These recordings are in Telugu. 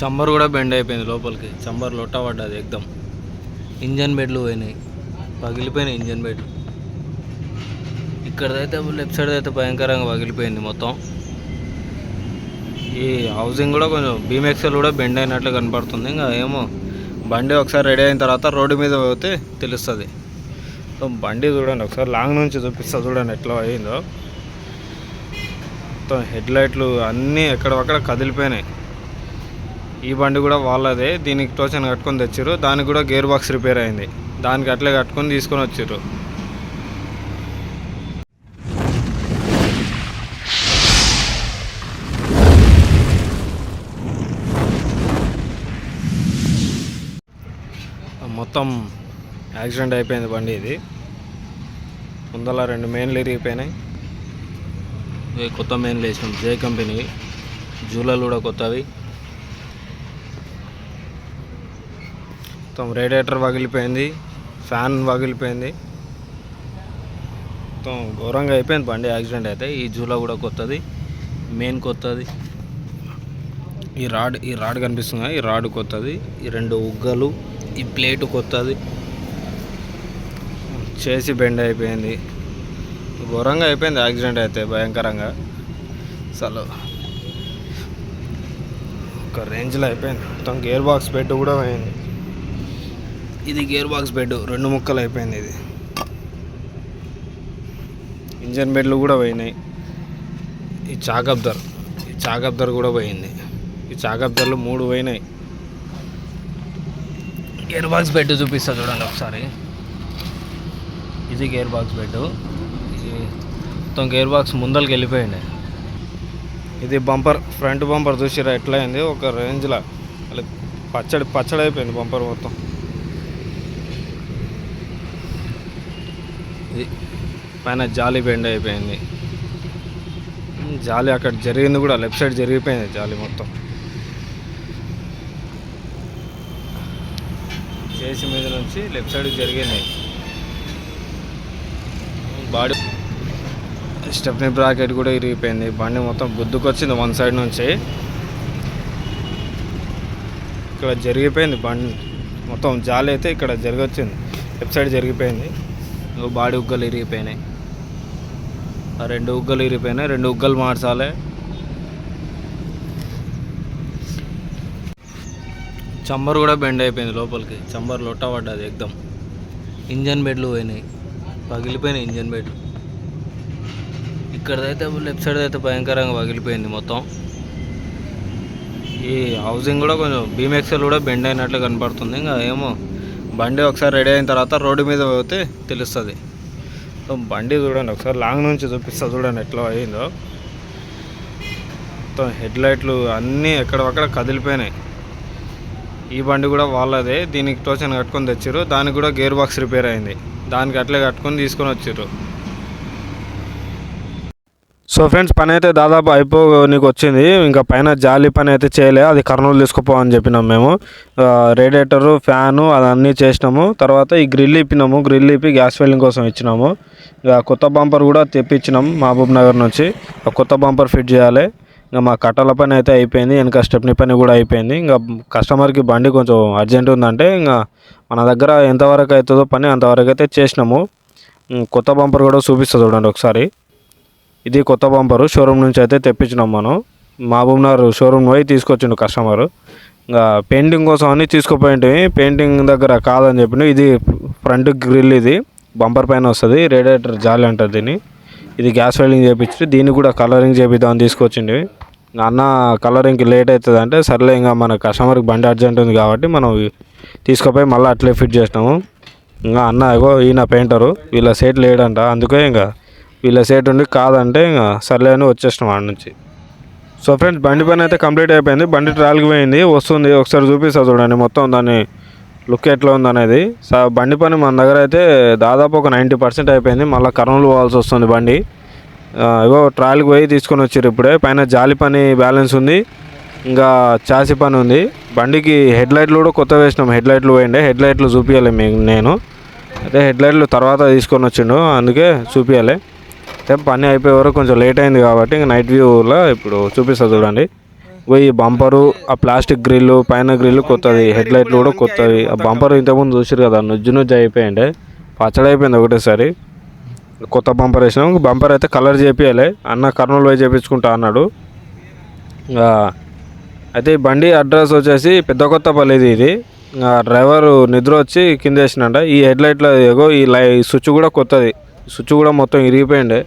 చంబర్ కూడా బెండ్ అయిపోయింది లోపలికి. చంబర్ లొట్ట పడ్డది ఎగ్దం. ఇంజన్ బెడ్లు పోయినాయి. పగిలిపోయినాయి ఇంజన్ బెడ్లు. ఇక్కడైతే లెఫ్ట్ సైడ్ అయితే భయంకరంగా పగిలిపోయింది మొత్తం. ఈ హౌసింగ్ కూడా కొంచెం బీమెక్సల్ కూడా బెండ్ అయినట్లు కనపడుతుంది. ఇంకా ఏమో బండి ఒకసారి రెడీ అయిన తర్వాత రోడ్డు మీద పోతే తెలుస్తుంది. సో బండి చూడండి ఒకసారి లాంగ్ నుంచి చూపిస్తా చూడండి ఎట్లా అయిందో. మొత్తం హెడ్ లైట్లు అన్నీ ఎక్కడక్కడ కదిలిపోయినాయి. ఈ బండి కూడా వాళ్ళదే. దీనికి టోచన్ కట్టుకొని తెచ్చారు దానికి కూడా గేర్ బాక్స్ రిపేర్ అయింది. దానికి అట్లే కట్టుకొని తీసుకొని వచ్చారు మొత్తం యాక్సిడెంట్ అయిపోయింది బండి ఇది. ముందల రెండు మెయిన్లు ఇరిగిపోయినాయి. కొత్త మెయిన్లు వేసినాం. జే కంపెనీవి. జూలలు కూడా కొత్తవి. మొత్తం రేడియేటర్ పగిలిపోయింది ఫ్యాన్ పగిలిపోయింది మొత్తం ఘోరంగా అయిపోయింది బండి యాక్సిడెంట్ అయితే. ఈ జూలో కూడా కొత్తది మెయిన్ కొత్తది. ఈ రాడ్ ఈ రాడ్ కనిపిస్తుంది? ఈ రాడ్ కొత్తది ఈ రెండు ఉగ్గలు ఈ ప్లేట్ కొత్తది. చేసి బెండ్ అయిపోయింది. ఘోరంగా అయిపోయింది యాక్సిడెంట్ అయితే భయంకరంగా. అసలు ఒక రేంజ్లో అయిపోయింది. మొత్తం గేర్ బాక్స్ పెట్టి కూడా పోయింది. ఇది గేర్ బాక్స్ బెడ్ రెండు ముక్కలు అయిపోయింది ఇది. ఇంజన్ బెడ్లు కూడా పోయినాయి. ఈ చాకబ్దర్ ఈ చాకబ్దర్ కూడా పోయింది. ఈ చాకబ్దర్లు మూడు పోయినాయి. గేర్ బాక్స్ బెడ్ చూపిస్తా చూడండి ఒకసారి. ఇది గేర్ బాక్స్ బెడ్. ఇది మొత్తం గేర్ బాక్స్ ముందరికి వెళ్ళిపోయింది ఇది బంపర్ ఫ్రంట్ బంపర్ చూసిరా ఎట్లా అయింది? ఒక రేంజ్లో. అలా పచ్చడి పచ్చడి అయిపోయింది బంపర్ మొత్తం. ఇది పైన జాలి బెండ్ అయిపోయింది. జాలి అక్కడ జరిగింది కూడా లెఫ్ట్ సైడ్ జరిగిపోయింది జాలి మొత్తం. చేసి మీద నుంచి లెఫ్ట్ సైడ్ జరిగింది. బాడీ స్టెప్నీ బ్రాకెట్ కూడా ఇరిగిపోయింది. బండి మొత్తం గుద్దుకొచ్చింది వన్ సైడ్ నుంచి. ఇక్కడ జరిగిపోయింది బండి మొత్తం. జాలి అయితే ఇక్కడ జరిగొచ్చింది. లెఫ్ట్ సైడ్ జరిగిపోయింది. ఇంకో బాడీ ఉగ్గలు ఇరిగిపోయినాయి. ఆ రెండు ఉగ్గలు ఇరిగిపోయినాయి రెండు ఉగ్గలు మార్చాలి. చంబర్ కూడా బెండ్ అయిపోయింది లోపలికి. చంబర్ లొట్ట పడ్డది ఎగ్దం. ఇంజన్ బెడ్లు పోయినాయి. పగిలిపోయినాయి ఇంజన్ బెడ్లు. ఇక్కడైతే లెఫ్ట్ సైడ్ అయితే భయంకరంగా పగిలిపోయింది మొత్తం. ఈ హౌసింగ్ కూడా కొంచెం బీమెక్సల్ కూడా బెండ్ అయినట్లు కనపడుతుంది. ఇంకా ఏమో బండి ఒకసారి రెడీ అయిన తర్వాత రోడ్డు మీద పోతే తెలుస్తుంది. సో బండి చూడండి ఒకసారి లాంగ్ నుంచి చూపిస్తా చూడండి ఎట్లా అయిందో. మొత్తం హెడ్ లైట్లు అన్నీ ఎక్కడక్కడ కదిలిపోయినాయి. ఈ బండి కూడా వాళ్ళదే దీనికి టోచన్ కట్టుకొని తెచ్చారు దానికి కూడా గేర్ బాక్స్ రిపేర్ అయింది. దానికి అట్లే కట్టుకొని తీసుకొని వచ్చారు సో ఫ్రెండ్స్ పని అయితే దాదాపు అయిపో నీకు వచ్చింది. ఇంకా పైన జాలి పని అయితే చేయలే. అది కర్నూలు తీసుకుపో అని చెప్పినాం మేము. రేడియేటరు ఫ్యాను అదన్నీ చేసినాము. తర్వాత ఈ గ్రిల్ ఇప్పినాము. గ్రిల్ ఇప్పి గ్యాస్ వెల్డింగ్ కోసం ఇచ్చినాము. ఇక కొత్త బంపర్ కూడా తెప్పించినాం మహబూబ్ నగర్ నుంచి. ఆ కొత్త బంపర్ ఫిట్ చేయాలి. ఇంకా మా కట్టల పని అయితే అయిపోయింది. వెనక స్టెప్ని పని కూడా అయిపోయింది. ఇంకా కస్టమర్కి బండి కొంచెం అర్జెంట్ ఉందంటే ఇంకా మన దగ్గర ఎంతవరకు అవుతుందో పని అంతవరకు అయితే చేసినాము. కొత్త బంపర్ కూడా చూపిస్తుంది చూడండి ఒకసారి. ఇది కొత్త బంపరు షోరూమ్ నుంచి అయితే తెప్పించినాం మనం. మహబూబ్ నగర్ షోరూమ్ పోయి తీసుకొచ్చిండు కస్టమర్ ఇంకా పెయింటింగ్ కోసం అని తీసుకుపోయింటివి. పెయింటింగ్ దగ్గర కాదని చెప్పిన ఇది ఫ్రంట్ గ్రిల్ ఇది. బంపర్ పైన వస్తుంది. రేడియేటర్ జాలి అంటారు దీన్ని. ఇది గ్యాస్ వెల్డింగ్ చేయించి దీన్ని కూడా కలరింగ్ చేపిద్దామని తీసుకొచ్చిండివి అన్న కలరింగ్కి లేట్ అవుతుంది అంటే సర్లే ఇంకా మన కస్టమర్కి బండి అర్జెంట్ ఉంది కాబట్టి మనం తీసుకుపోయి మళ్ళీ అట్లే ఫిట్ చేసినాము. ఇంకా అన్న ఇగో ఈయన పెయింటరు వీళ్ళ సేట్ లేడంట. అందుకే ఇంకా వీళ్ళ సేట్ ఉండి కాదంటే ఇంకా సర్లే అని వచ్చేసినాం వాడి నుంచి. సో ఫ్రెండ్స్ బండి పని అయితే కంప్లీట్ అయిపోయింది. బండి ట్రాల్కి పోయింది. వస్తుంది. ఒకసారి చూపిస్తా చూడండి మొత్తం దాన్ని లుక్ ఎట్లా ఉందనేది. సో బండి పని మన దగ్గర అయితే దాదాపు ఒక నైంటీ పర్సెంట్ అయిపోయింది. మళ్ళీ కర్నూలు పోవాల్సి వస్తుంది బండి. ఇవో ట్రాల్కి పోయి తీసుకొని వచ్చారు ఇప్పుడే. పైన జాలి పని బ్యాలెన్స్ ఉంది. ఇంకా చాసి పని ఉంది. బండికి హెడ్ లైట్లు కూడా కొత్త వేసినాం. హెడ్ లైట్లు పోయిండే. హెడ్ లైట్లు చూపించాలి మీకు నేను. అయితే హెడ్ లైట్లు తర్వాత తీసుకొని వచ్చిండు. అందుకే చూపించాలి అయితే పని అయిపోయే వరకు కొంచెం లేట్ అయింది కాబట్టి ఇంకా నైట్ వ్యూలో ఇప్పుడు చూపిస్తా చూడండి. పోయి బంపరు ఆ ప్లాస్టిక్ గ్రిల్ పైన గ్రిల్ కొత్తది హెడ్ లైట్లు కూడా కొత్తవి. ఆ బంపర్ ఇంతకుముందు చూసారు కదా నుజ్జు నుజ్జు అయిపోయిండే. పచ్చడి అయిపోయింది ఒకటేసారి. కొత్త బంపర్ వేసినాం. బంపర్ అయితే కలర్ చేపియాలి అన్న కర్నూలు పోయి చేపించుకుంటా అన్నాడు. అయితే ఈ బండి అడ్రస్ వచ్చేసి పెద్ద కొత్తపల్లిది ఇది. డ్రైవరు డ్రైవర్ నిద్ర వచ్చి కింద వేసినంట ఈ హెడ్ లైట్లో ఏగో ఈ లై స్విచ్ కూడా కొత్తది. స్విచ్ కూడా మొత్తం ఇరిగిపోయిండే.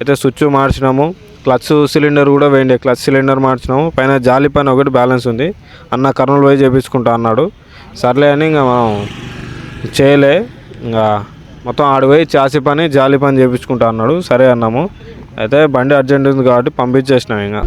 అయితే స్విచ్ మార్చినాము. క్లచ్ సిలిండర్ కూడా వేయండి. క్లచ్ సిలిండర్ మార్చినాము. పైన జాలి పైన ఒకటి బ్యాలెన్స్ ఉంది. అన్న కర్నూలు పోయి చేపించుకుంటా అన్నాడు. సర్లే అని ఇంకా మనం చేయలే. ఇంకా మొత్తం ఆడిపోయి చాసి పని జాలి పని చేపించుకుంటా అన్నాడు. సరే అన్నాము. అయితే బండి అర్జెంట్ ఉంది కాబట్టి పంపించేసినాం ఇంకా.